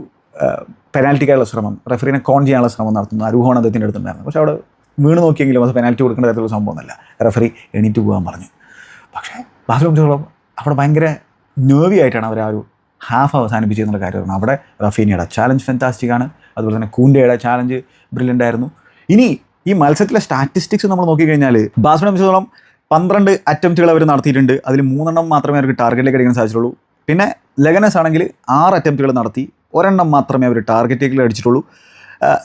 പെനാൽറ്റിക്കായുള്ള ശ്രമം. റെഫറിനെ കോൺ ചെയ്യാനുള്ള ശ്രമം നടത്തുന്നു. അരൂഹമാണ് അദ്ദേഹത്തിന്റെ അടുത്തുണ്ടായിരുന്നു പക്ഷേ അവിടെ വീണ് നോക്കിയെങ്കിലും അത് പെനാൽറ്റി കൊടുക്കേണ്ട തരത്തിലുള്ള സംഭവമൊന്നുമല്ല റെഫറി എണീറ്റ് പോകാൻ പറഞ്ഞു. പക്ഷേ ബാസിലോണ ചോളം അവിടെ ഭയങ്കര നേവി ആയിട്ടാണ് അവർ ആ ഒരു ഹാഫ് അവസാനിപ്പിച്ചതെന്നുള്ള കാര്യമാണ് അവിടെ റഫീനിയുടെ ചാലഞ്ച് ഫെന്റാസ്റ്റിക് ആണ്. അതുപോലെ തന്നെ കൂണ്ടയുടെ ചാലഞ്ച് ബ്രില്യന്റ് ആയിരുന്നു. ഇനി ഈ മത്സരത്തിലെ സ്റ്റാറ്റിസ്റ്റിക്സ് നമ്മൾ നോക്കിക്കഴിഞ്ഞാൽ ബാസിനെ സംബന്ധിച്ചിടത്തോളം പന്ത്രണ്ട് അറ്റംപ്റ്റുകൾ അവർ നടത്തിയിട്ടുണ്ട്. അതിൽ മൂന്നെണ്ണം മാത്രമേ അവർക്ക് ടാർഗറ്റിലേക്ക് അടിക്കാൻ സാധിച്ചുള്ളൂ പിന്നെ ലെഗനസ് ആണെങ്കിൽ ആറ് അറ്റംപ്റ്റുകൾ നടത്തി. ഒരെണ്ണം മാത്രമേ അവർ ടാർഗറ്റിലേക്ക് അടിച്ചിട്ടുള്ളൂ.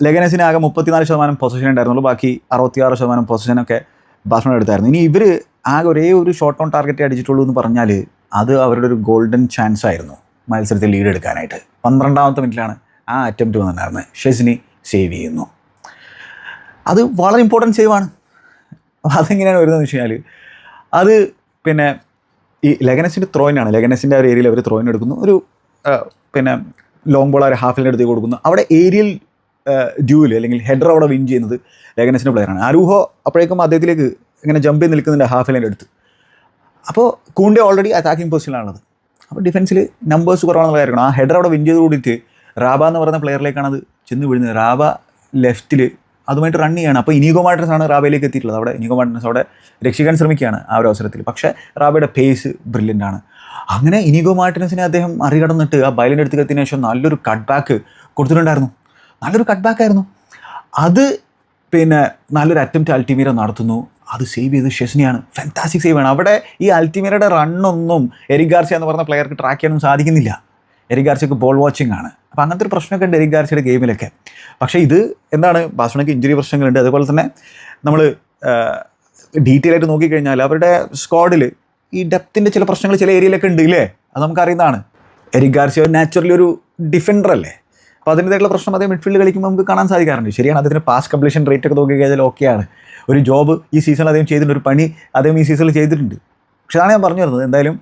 ലെഗനസിന് ആകെ മുപ്പത്തിനാല് ശതമാനം പൊസിഷൻ ഉണ്ടായിരുന്നുള്ളൂ. ബാക്കി അറുപത്തിയാറ് ശതമാനം പൊസിഷനൊക്കെ ബാസ്മൺ എടുത്തായിരുന്നു. ഇനി ഇവർ ആകെ ഒരേ ഒരു ഷോർട്ട് ഓൺ ടാർഗറ്റ് അടിച്ചിട്ടുള്ളൂ എന്ന് പറഞ്ഞാൽ അത് അവരുടെ ഒരു ഗോൾഡൻ ചാൻസ് ആയിരുന്നു മത്സരത്തിൽ ലീഡ് എടുക്കാനായിട്ട്. പന്ത്രണ്ടാമത്തെ മിനിറ്റിലാണ് ആ അറ്റംപ്റ്റ് വന്നിട്ടുണ്ടായിരുന്നത്. ഷെസിനി സേവ് ചെയ്യുന്നു. അത് വളരെ ഇമ്പോർട്ടന്റ് സേവാണ് അതെങ്ങനെയാണ് വരുന്നതെന്ന് വെച്ച് കഴിഞ്ഞാൽ അത് പിന്നെ ഈ ലെഗനസിന്റെ ത്രോയിനാണ് ലെഗനസിന്റെ ആ ഒരു ഏരിയയിൽ അവർ ത്രോയിൻ എടുക്കുന്നു. ഒരു പിന്നെ ലോങ് ബോൾ അവർ ഹാഫിലിന്റെ അടുത്തേക്ക് കൊടുക്കുന്നു. അവിടെ ഏരിയൽ ഡ്യൂവിൽ അല്ലെങ്കിൽ ഹെഡർ അവിടെ വിൻ ചെയ്യുന്നത് ലേഖനസിന്റെ പ്ലെയറാണ് അരൂഹോ അപ്പോഴേക്കും അദ്ദേഹത്തിലേക്ക് ഇങ്ങനെ ജമ്പ് ചെയ്ത് നിൽക്കുന്നുണ്ട് ഹാഫ് ലൈന്റെ അടുത്ത് അപ്പോൾ കൂണ്ടെ ഓൾറെഡി അറ്റാക്കിംഗ് പൊസിഷനിലാണത് അപ്പോൾ ഡിഫൻസിൽ നമ്പേഴ്സ് കുറവാണെന്നുള്ള കാര്യമാണ് ആ ഹെഡർ അവിടെ വിൻ ചെയ്ത് കൂടിയിട്ട് റാബ എന്ന് പറയുന്ന പ്ലെയറിലേക്കാണ് അത് ചെന്ന് വീഴുന്നത്. റാബ ലെഫ്റ്റിൽ അതുമായിട്ട് റൺ ചെയ്യാണ്. അപ്പോൾ ഇനിഗോ മാർട്ടിനസ് ആണ് റാബയിലേക്ക് എത്തിയിട്ടുള്ളത്. അവിടെ ഇനിഗോ മാർട്ടിനസ് അവിടെ രക്ഷിക്കാൻ ശ്രമിക്കുകയാണ് ആ ഒരു അവസരത്തിൽ. പക്ഷേ റാബയുടെ പേസ് ബ്രില്യന്റ് ആണ്. അങ്ങനെ ഇനിഗോ മാർട്ടിനസിനെ അദ്ദേഹം മറികടന്നിട്ട് ആ ബൈലിന്റെ അടുത്ത് എത്തിയതിനു ശേഷം നല്ലൊരു കട്ട് ബാക്ക് കൊടുത്തിട്ടുണ്ടായിരുന്നു. നല്ലൊരു കട്ട് ബാക്ക് ആയിരുന്നു. അത് പിന്നെ നല്ലൊരു അറ്റംപ്റ്റ് അൾട്ടിമീര നടത്തുന്നു. അത് സേവ് ചെയ്ത് ഷെസ്നിയാണ്. ഫാന്റാസ്റ്റിക് സേവ് ആണ്. അവിടെ ഈ അൾട്ടിമീരയുടെ റണ്ണൊന്നും എരിക് ഗാർസിയ എന്ന് പറഞ്ഞ പ്ലെയർക്ക് ട്രാക്ക് ചെയ്യാനൊന്നും സാധിക്കുന്നില്ല. എരിക് ഗാർസിയക്ക് ബോൾ വാച്ചിങ് ആണ്. അപ്പോൾ അങ്ങനത്തെ ഒരു പ്രശ്നമൊക്കെ ഉണ്ട് എരിഗാർസിയുടെ ഗെയിമിലൊക്കെ പക്ഷേ ഇത് എന്താണ്? ബാസ്മണയ്ക്ക് ഇഞ്ചുറി പ്രശ്നങ്ങളുണ്ട്. അതുപോലെ തന്നെ നമ്മൾ ഡീറ്റെയിൽ ആയിട്ട് നോക്കിക്കഴിഞ്ഞാൽ അവരുടെ സ്ക്വാഡിൽ ഈ ഡെപ്തിന്റെ ചില പ്രശ്നങ്ങൾ ചില ഏരിയയിലൊക്കെ ഉണ്ട് ഇല്ലേ? അത് നമുക്കറിയുന്നതാണ്. എരിക് നാച്ചുറലി ഒരു ഡിഫൻഡർ അല്ലേ? അപ്പോൾ അതിന്റെതായിട്ടുള്ള പ്രശ്നം അതേ മിഡ്ഫീൽഡ് കളിക്കുമ്പോൾ നമുക്ക് കാണാൻ സാധിക്കാറുണ്ട്. ശരിയാണ് അതിന് പാസ് കംപ്ലീഷൻ റേറ്റ് ഒക്കെ നോക്കി കഴിഞ്ഞാൽ ഓക്കെയാണ് ഒരു ജോബ് ഈ സീസൺ അദ്ദേഹം ചെയ്തിട്ടുണ്ട് ഒരു പണി അദ്ദേഹം ഈ സീസണിൽ ചെയ്തിട്ടുണ്ട്. പക്ഷേ അതാണ് ഞാൻ പറഞ്ഞു വരുന്നത്. എന്തായാലും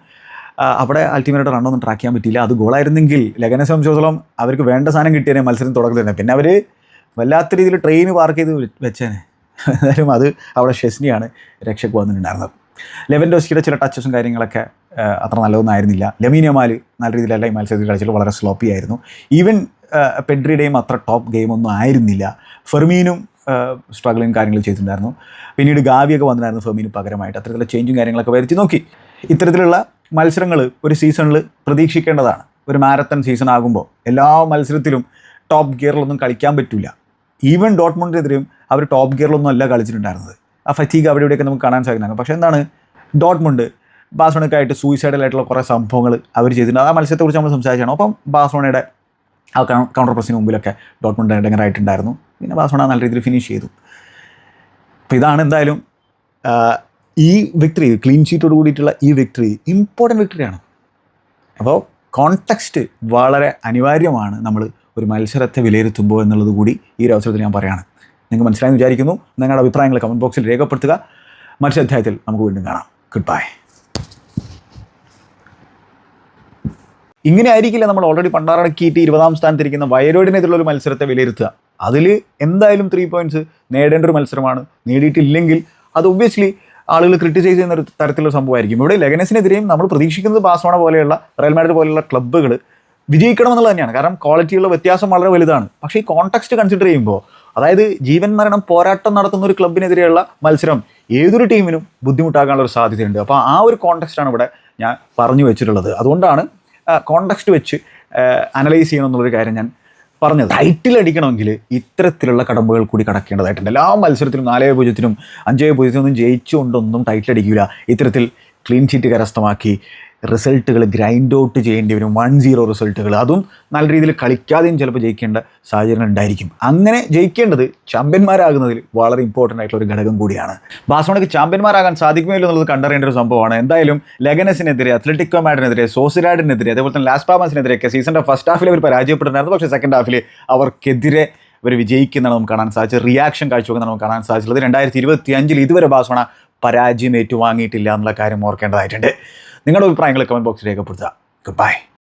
അവിടെ അൾട്ടിമേറ്റ് റണ്ണൊന്നും ട്രാക്ക് ചെയ്യാൻ പറ്റിയില്ല. അത് ഗോളായിരുന്നെങ്കിൽ ലഗനെ സംബന്ധിച്ചിടത്തോളം അവർക്ക് വേണ്ട സാധനം കിട്ടിയേനെ മത്സരം തുടക്കത്തിൽ തന്നെ. പിന്നെ അവർ വല്ലാത്ത രീതിയിൽ ട്രെയിൻ പാർക്ക് ചെയ്ത് വെച്ചേനെ. എന്തായാലും അത് അവിടെ ഷെസ്നിയാണ് രക്ഷയ്ക്ക് വന്നിട്ടുണ്ടായിരുന്നത്. ലെവൻഡോസ്കിയുടെ ചില ടച്ചസും കാര്യങ്ങളൊക്കെ അത്ര നല്ലതൊന്നായിരുന്നില്ല. ലെമീനമാൽ നല്ല രീതിയിലല്ല ഈ മത്സരത്തിൽ കളിച്ചിട്ട് വളരെ സ്ലോപ്പി ആയിരുന്നു. ഈവൻ പെഡ്രിയുടെയും അത്ര ടോപ്പ് ഗെയിമൊന്നും ആയിരുന്നില്ല. ഫെർമീനും സ്ട്രഗിളും കാര്യങ്ങൾ ചെയ്തിട്ടുണ്ടായിരുന്നു. പിന്നീട് ഗാവിയൊക്കെ വന്നിട്ടുണ്ടായിരുന്നു ഫെർമീന് പകരമായിട്ട്. അത്തരത്തിലുള്ള ചേഞ്ചും കാര്യങ്ങളൊക്കെ വരുത്തി നോക്കി. ഇത്തരത്തിലുള്ള മത്സരങ്ങൾ ഒരു സീസണിൽ പ്രതീക്ഷിക്കേണ്ടതാണ്. ഒരു മാരത്തൺ സീസൺ ആകുമ്പോൾ എല്ലാ മത്സരത്തിലും ടോപ്പ് ഗിയറിലൊന്നും കളിക്കാൻ പറ്റില്ല ഈവൻ ഡോട്ട്മോണ്ടിനെതിരെയും അവർ ടോപ്പ് ഗിയറിലൊന്നും അല്ല കളിച്ചിട്ടുണ്ടായിരുന്നത്. ആ ഫറ്റീഗ് അവിടെ ഇവിടെയൊക്കെ നമുക്ക് കാണാൻ സാധിക്കുന്നതാണ് പക്ഷേ എന്താണ്? ഡോട്ട്മുണ്ട്. ബാസോണക്കായിട്ട് ആയിട്ട് സൂയിസൈഡലായിട്ടുള്ള കുറേ സംഭവങ്ങൾ അവർ ചെയ്തിട്ടുണ്ട്. ആ മത്സരത്തെക്കുറിച്ച് നമ്മൾ സംസാരിച്ചാണ്. അപ്പം ബാസോണയുടെ ആ കൗണ്ടർ പ്രസിന് മുമ്പിലൊക്കെ ഡോട്ട്മുണ്ട് ഇടങ്ങറായിട്ടുണ്ടായിരുന്നു. പിന്നെ ബാസോണ നല്ല രീതിയിൽ ഫിനിഷ് ചെയ്തു. അപ്പോൾ ഇതാണ് എന്തായാലും ഈ വിക്ടറി ക്ലീൻ ഷീറ്റോട് കൂടിയിട്ടുള്ള ഈ വിക്ടറി ഇമ്പോർട്ടന്റ് വിക്ടറിയാണ് അപ്പോൾ കോൺടെക്സ്റ്റ് വളരെ അനിവാര്യമാണ് നമ്മൾ ഒരു മത്സരത്തെ വിലയിരുത്തുമ്പോൾ എന്നുള്ളത് കൂടി ഈ ഒരു അവസരത്തിൽ ഞാൻ പറയുകയാണ്. നിങ്ങൾക്ക് മനസ്സിലായെന്ന് വിചാരിക്കുന്നു. നിങ്ങളുടെ അഭിപ്രായങ്ങൾ കമന്റ് ബോക്സിൽ രേഖപ്പെടുത്തുക. മറ്റൊരു അധ്യായത്തിൽ നമുക്ക് വീണ്ടും കാണാം. ഗുഡ് ബൈ ഇങ്ങനെ ആയിരിക്കില്ല നമ്മൾ ഓൾറെഡി പണ്ടാറടക്കിയിട്ട് ഇരുപതാം സ്ഥാനത്തിരിക്കുന്ന വയനാടിനെതിരുള്ള ഒരു മത്സരത്തെ വിലയിരുത്തുക. അതിൽ എന്തായാലും ത്രീ പോയിന്റ്സ് നേടേണ്ട ഒരു മത്സരമാണ്. നേടിയിട്ടില്ലെങ്കിൽ അത് ഒബ്വിയസ്ലി ആളുകൾ ക്രിട്ടിസൈസ് ചെയ്യുന്ന ഒരു തരത്തിലുള്ള സംഭവമായിരിക്കും. ഇവിടെ ലെഗനസിനെതിരെയും നമ്മൾ പ്രതീക്ഷിക്കുന്നത് ബാസോണ പോലെയുള്ള റയൽ മാഡ്രിഡ് പോലെയുള്ള ക്ലബ്ബുകൾ വിജയിക്കണമെന്നുള്ളത് തന്നെയാണ്. കാരണം ക്വാളിറ്റിയുള്ള വ്യത്യാസം വളരെ വലുതാണ്. പക്ഷേ ഈ കോൺടാക്സ്റ്റ് കൺസിഡർ ചെയ്യുമ്പോൾ അതായത് ജീവൻ മരണം പോരാട്ടം നടത്തുന്ന ഒരു ക്ലബിനെതിരെയുള്ള മത്സരം ഏതൊരു ടീമിനും ബുദ്ധിമുട്ടാകാനുള്ള ഒരു സാധ്യതയുണ്ട്. അപ്പോൾ ആ ഒരു കോണ്ടക്സ്റ്റാണ് ഇവിടെ ഞാൻ പറഞ്ഞു വെച്ചിട്ടുള്ളത്. അതുകൊണ്ടാണ് കോണ്ടെക്സ്റ്റ് വെച്ച് അനലൈസ് ചെയ്യണം എന്നുള്ളൊരു കാര്യം ഞാൻ പറഞ്ഞത്. ടൈറ്റിൽ അടിക്കണമെങ്കിൽ ഇത്തരത്തിലുള്ള കടമ്പകൾ കൂടി കടക്കേണ്ടതായിട്ടുണ്ട്. എല്ലാ മത്സരത്തിലും നാലേ പൂജ്യത്തിനും അഞ്ചേ പൂജ്യത്തിനൊന്നും ജയിച്ചുകൊണ്ടൊന്നും ടൈറ്റിൽ അടിക്കില്ല ഇത്തരത്തിൽ ക്ലീൻ ഷീറ്റ് കരസ്ഥമാക്കി റിസൾട്ടുകൾ ഗ്രൈൻഡ് ഔട്ട് ചെയ്യേണ്ടി വരും. വൺ സീറോ റിസൾട്ടുകൾ. അതും നല്ല രീതിയിൽ കളിക്കാതെയും ചിലപ്പോൾ ജയിക്കേണ്ട സാഹചര്യങ്ങൾ ഉണ്ടായിരിക്കും. അങ്ങനെ ജയിക്കേണ്ടത് ചാമ്പ്യന്മാരാകുന്നതിൽ വളരെ ഇമ്പോർട്ടന്റ് ആയിട്ടുള്ള ഒരു ഘടകം കൂടിയാണ്. ബാഴ്സലോണയ്ക്ക് ചാമ്പ്യന്മാരാകാൻ സാധിക്കുമോ എന്നുള്ളത് കണ്ടറിയേണ്ട ഒരു സംഭവമാണ്. എന്തായാലും ലെഗനസിനെതിരെ അത്ലറ്റിക്കോ മാഡിനെതിരെ സോസിലാഡിനെതിരെ അതേപോലെ തന്നെ ലാസ് പാമസിനെതിരെയൊക്കെ സീസണിന്റെ ഫസ്റ്റ് ഹാഫിൽ അവർ പരാജയപ്പെട്ടിട്ടുണ്ടായിരുന്നു. പക്ഷേ സെക്കൻഡ് ഹാഫിൽ അവർക്കെതിരെ ഇവർ വിജയിക്കുന്നതാണ് നമുക്ക് കാണാൻ സാധിച്ചത്. റിയാക്ഷൻ കാഴ്ചവെക്കുന്ന നമുക്ക് കാണാൻ സാധിച്ചുള്ളത് രണ്ടായിരത്തി ഇരുപത്തി അഞ്ചിൽ ഇതുവരെ ബാഴ്സലോണ പരാജയം ഏറ്റുവാങ്ങിയിട്ടില്ല എന്നുള്ള കാര്യം ഓർക്കേണ്ടതായിട്ടുണ്ട്. നിങ്ങളുടെ അഭിപ്രായങ്ങൾ കമന്റ് ബോക്സിൽ രേഖപ്പെടുത്തുക. Good bye